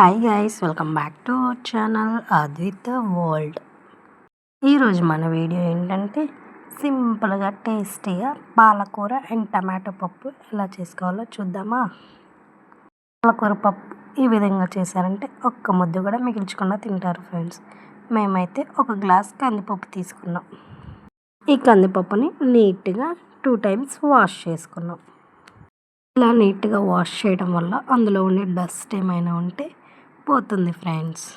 Hi guys welcome back to our channel Advitha World ఈరోజు మన video ఏంటంటే సింపుల్గా టేస్టీగా పాలకూర అండ్ టమాటో పప్పు ఎలా చేసుకోవాలో చూద్దామా? పాలకూర పప్పు ఈ విధంగా చేశారంటే ఒక్క ముద్ద కూడా మిగిల్చకుండా తింటారు ఫ్రెండ్స్ మేమైతే ఒక గ్లాస్ కందిపప్పు తీసుకున్నాం. ఈ కందిపప్పుని నీట్గా టూ టైమ్స్ వాష్ చేసుకున్నాం. ఇలా నీట్గా వాష్ చేయడం వల్ల అందులో ఉండే డస్ట్ ఏమైనా ఉంటే పోతుంది ఫ్రెండ్స్.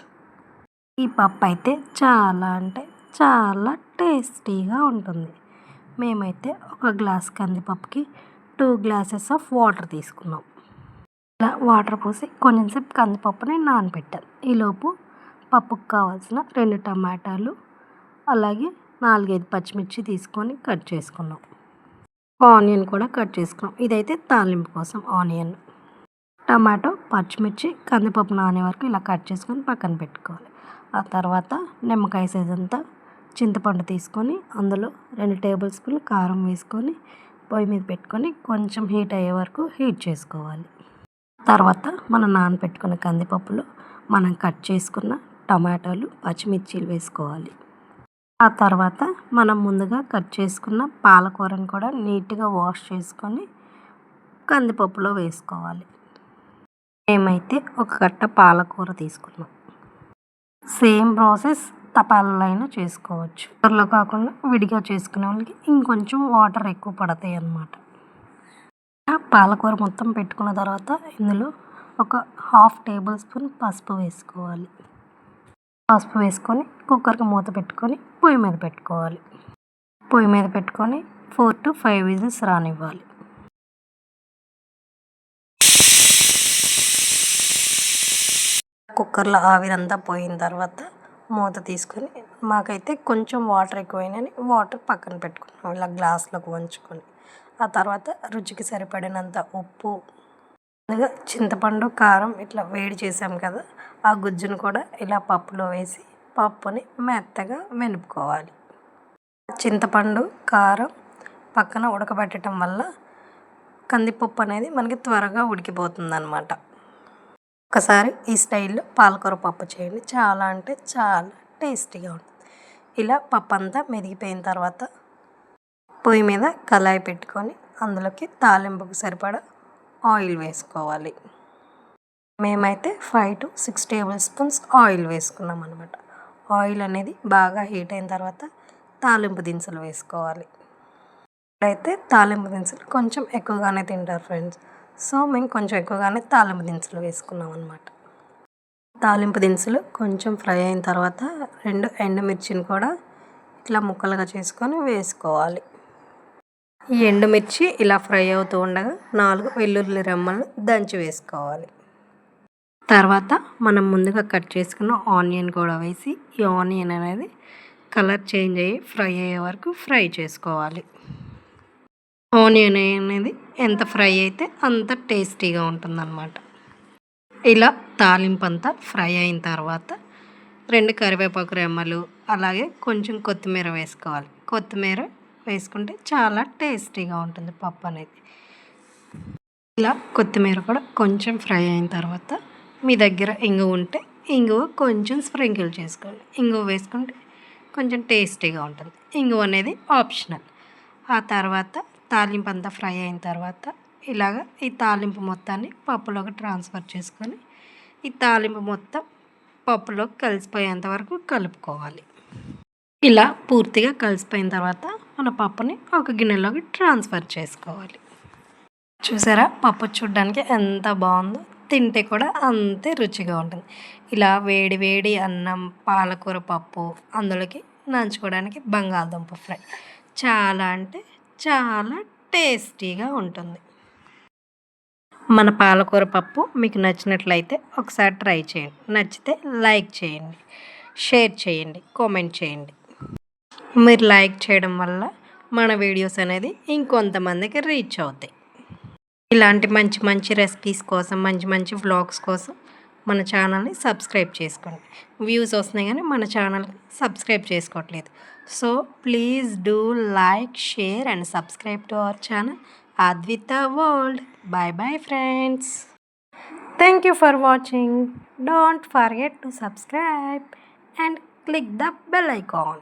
ఈ పప్పు అయితే చాలా అంటే చాలా టేస్టీగా ఉంటుంది. మేమైతే ఒక గ్లాస్ కందిపప్పుకి టూ గ్లాసెస్ ఆఫ్ వాటర్ తీసుకున్నాం. ఇలా వాటర్ పోసి కొంచెంసేపు కందిపప్పుని నానబెట్టాను ఈలోపు పప్పుకు కావాల్సిన రెండు టమాటాలు అలాగే నాలుగైదు పచ్చిమిర్చి తీసుకొని కట్ చేసుకున్నాం. ఆనియన్ కూడా కట్ చేసుకున్నాం. ఇదైతే తాలింపు కోసం ఆనియన్. టమాటో పచ్చిమిర్చి కందిపప్పు నానే వరకు ఇలా కట్ చేసుకొని పక్కన పెట్టుకోవాలి. ఆ తర్వాత నిమ్మకాయ సైజ్ అంతా చింతపండు తీసుకొని అందులో రెండు టేబుల్ స్పూన్ కారం వేసుకొని పొయ్యి మీద పెట్టుకొని కొంచెం హీట్ అయ్యే వరకు హీట్ చేసుకోవాలి. తర్వాత మనం నానబెట్టుకున్న కందిపప్పులో మనం కట్ చేసుకున్న టమాటాలు పచ్చిమిర్చీలు వేసుకోవాలి. ఆ తర్వాత మనం ముందుగా కట్ చేసుకున్న పాలకూరను కూడా నీట్గా వాష్ చేసుకొని కందిపప్పులో వేసుకోవాలి. మేమైతే ఒక కట్ట పాలకూర తీసుకున్నాం. సేమ్ ప్రాసెస్ తపాలలో అయినా చేసుకోవచ్చు. కూరలో కాకుండా విడిగా చేసుకునే వాళ్ళకి ఇంకొంచెం వాటర్ ఎక్కువ పడతాయి అన్నమాట. పాలకూర మొత్తం పెట్టుకున్న తర్వాత ఇందులో ఒక హాఫ్ టేబుల్ స్పూన్ పసుపు వేసుకోవాలి. పసుపు వేసుకొని కుక్కర్కి మూత పెట్టుకొని పొయ్యి మీద పెట్టుకోవాలి. పొయ్యి మీద పెట్టుకొని ఫోర్ టు ఫైవ్ విజిల్స్ రానివ్వాలి. కుక్కర్లో ఆవిరంతా పోయిన తర్వాత మూత తీసుకొని మాకైతే కొంచెం వాటర్ ఎక్కువైనని వాటర్ పక్కన పెట్టుకున్నాం. ఇలా గ్లాస్లోకి వంచుకొని. ఆ తర్వాత రుచికి సరిపడినంత ఉప్పు చింతపండు కారం ఇట్లా వేడి చేసాం కదా ఆ గుజ్జును కూడా ఇలా పప్పులో వేసి పప్పుని మెత్తగా వెనుపుకోవాలి చింతపండు కారం పక్కన ఉడకబెట్టడం వల్ల కందిపప్పు అనేది మనకి త్వరగా ఉడికిపోతుంది అనమాట ఒకసారి ఈ స్టైల్లో పాలకూర పప్పు చేయండి. చాలా అంటే చాలా టేస్టీగా ఉంటుంది. ఇలా పప్పు అంతా మెదిగిపోయిన తర్వాత పొయ్యి మీద కళాయి పెట్టుకొని అందులోకి తాలింపుకు సరిపడా ఆయిల్ వేసుకోవాలి. మేమైతే five to six tablespoons oil వేసుకున్నాం అనమాట ఆయిల్ అనేది బాగా హీట్ అయిన తర్వాత తాలింపు దినుసులు వేసుకోవాలి. అయితే తాలింపు దినుసులు కొంచెం ఎక్కువగానే తింటారు ఫ్రెండ్స్. సో మేము కొంచెం ఎక్కువగానే తాలింపు దినుసులు వేసుకున్నాం అనమాట తాలింపు దినుసులు కొంచెం ఫ్రై అయిన తర్వాత రెండు ఎండుమిర్చిని కూడా ఇట్లా ముక్కలుగా చేసుకొని వేసుకోవాలి. ఈ ఎండుమిర్చి ఇలా ఫ్రై అవుతూ ఉండగా నాలుగు వెల్లుల్లి రెమ్మలను దంచి వేసుకోవాలి. తర్వాత మనం ముందుగా కట్ చేసుకున్న ఆనియన్ కూడా వేసి ఈ ఆనియన్ అనేది కలర్ చేంజ్ అయ్యి ఫ్రై అయ్యే వరకు ఫ్రై చేసుకోవాలి. ఆనియన్ అనేది ఎంత ఫ్రై అయితే అంత టేస్టీగా ఉంటుందన్నమాట. ఇలా తాలింపు అంతా ఫ్రై అయిన తర్వాత రెండు కరివేపాకు రెమ్మలు అలాగే కొంచెం కొత్తిమీర వేసుకోవాలి. కొత్తిమీర వేసుకుంటే చాలా టేస్టీగా ఉంటుంది పప్పు అనేది. ఇలా కొత్తిమీర కూడా కొంచెం ఫ్రై అయిన తర్వాత మీ దగ్గర ఇంగువ ఉంటే ఇంగువ కొంచెం స్ప్రింకిల్ చేసుకోండి. ఇంగువ వేసుకుంటే కొంచెం టేస్టీగా ఉంటుంది. ఇంగువ అనేది ఆప్షనల్. ఆ తర్వాత తాలింపు అంతా ఫ్రై అయిన తర్వాత ఇలాగ ఈ తాలింపు మొత్తాన్ని పప్పులోకి ట్రాన్స్ఫర్ చేసుకొని ఈ తాలింపు మొత్తం పప్పులోకి కలిసిపోయేంత వరకు కలుపుకోవాలి. ఇలా పూర్తిగా కలిసిపోయిన తర్వాత మన పప్పుని ఒక గిన్నెలోకి ట్రాన్స్ఫర్ చేసుకోవాలి. చూసారా? పప్పు చూడడానికి ఎంత బాగుందో? తింటే కూడా అంతే రుచిగా ఉంటుంది. ఇలా వేడి వేడి అన్నం పాలకూర పప్పు అందులోకి నంచుకోవడానికి బంగాళదుంప ఫ్రై. చాలా అంటే చాలా టేస్టీగా ఉంటుంది. మన పాలకూర పప్పు మీకు నచ్చినట్లయితే ఒకసారి ట్రై చేయండి. నచ్చితే లైక్ చేయండి. షేర్ చేయండి. కామెంట్ చేయండి. మీరు లైక్ చేయడం వల్ల మన వీడియోస్ అనేది ఇంకొంతమందికి రీచ్ అవుతాయి. ఇలాంటి మంచి మంచి రెసిపీస్ కోసం మంచి మంచి వ్లాగ్స్ కోసం మన ఛానల్ని సబ్స్క్రైబ్ చేసుకోండి. వ్యూస్ వస్తున్నాయి కానీ మన ఛానల్ని సబ్స్క్రైబ్ చేసుకోవట్లేదు. So please do like, share and subscribe to our channel Advita World. Bye bye friends. Thank you for watching. Don't forget to subscribe and click the bell icon.